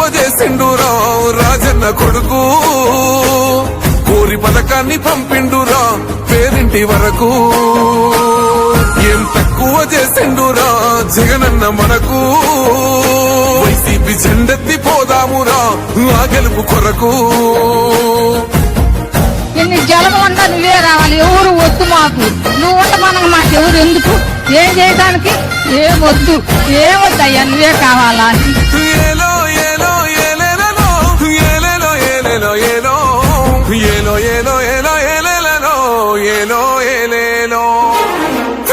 తక్కువ చేసిండురా రాజన్న కొడుకు. కోరి పథకాన్ని పంపిండురా పేరింటి వరకు. ఏం తక్కువ చేసిండురా జగనన్న మనకు. వైసీపీ జెండెత్తి పోదామురా ఆ గెలుపు కొరకు. ఎన్ని జలము అంతా నువ్వే రావాలి ఎవరు వద్దు మాకు. నువ్వు ఉండమనగా మాకు ఎవరు ఎందుకు? ఏం చేయడానికి ఏం వద్దు. ఏం వద్దయ్యా నువ్వే కావాలా?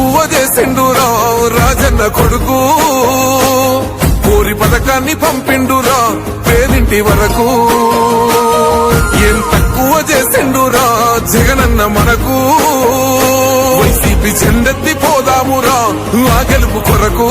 తక్కువ చేసిండురా రాజన్న కొడుకు. ఊరి పథకాన్ని పంపిండురా పేరింటి వరకు. ఏం తక్కువ చేసిండురా జగనన్న మనకు. వైసీపీ చెందెత్తి పోదామురా ఆ గెలుపు కొరకు.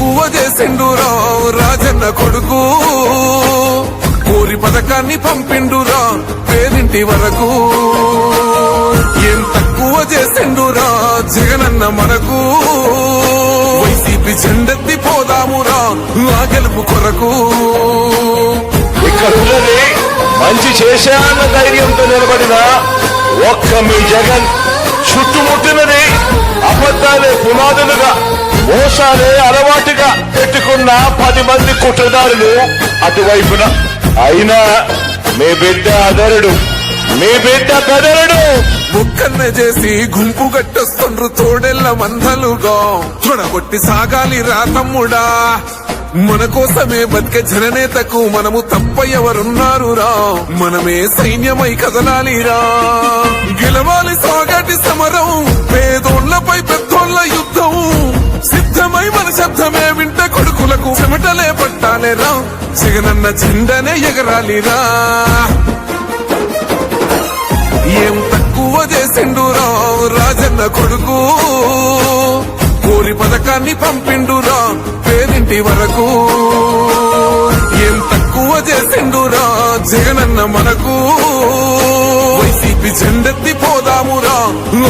తక్కువ రావు రాజన్న కొడుకు. కోరి పథకాన్ని పంపిండురా పేరింటి వరకు. ఏం తక్కువ చేసిండురా జగనన్న మనకు. వైసీపీ చెండెత్తి పోదామురా ఆ గెలుపు కొరకు. ఇక్కడ మంచి చేశాన ధైర్యంతో నిలబడిన ఒక్క మీ జగన్ చుట్టుముట్టినది అబద్ధాలే పునాదులుగా. మోసాలే అలవాటుగా పెట్టుకున్న పది మంది కుట్రదారులు అటువైపున. అయినా మీ బిడ్డ అదరుడు మీ బిడ్డ కదరుడు ముక్కన్న చేసి గుంపు గట్టొస్తుండ్రు తోడెల్ల మందలుగా. తొడగొట్టి సాగాలి రా తమ్ముడా. మన కోసమే బతికే జననేతకు మనము తప్ప ఎవరున్నారు రా మనమే సైన్యమై కదలాలిరా. గెలవాలి సాగాటి సమరం పేదోళ్ళపై పెద్దోళ్ళ యుద్ధం. సిద్ధమై మన శబ్దమే వింట కొడుకులకు చెమటలే పట్టాలేరా. జగనన్న జెండనే ఎగరాలిరా. ఏం తక్కువ చేసిండురా రాజన్న కొడుకు. కోరి పథకాన్ని పంపిండురా. పేరింటి వరకు ఏం తక్కువ చేసిండురా? జగనన్న మనకు వైసీపీ జెండెత్తి పోదామురా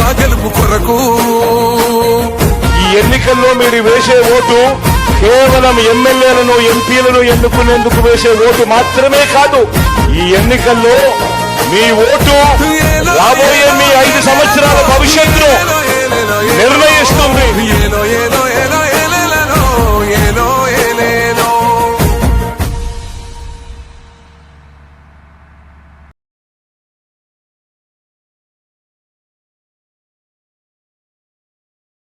ఆ గెలుపు కొరకు. ఈ ఎన్నికల్లో మీరు వేసే ఓటు కేవలం ఎమ్మెల్యేలను ఎంపీలను ఎన్నుకునేందుకు వేసే ఓటు మాత్రమే కాదు ఈ ఎన్నికల్లో మీ ఓటు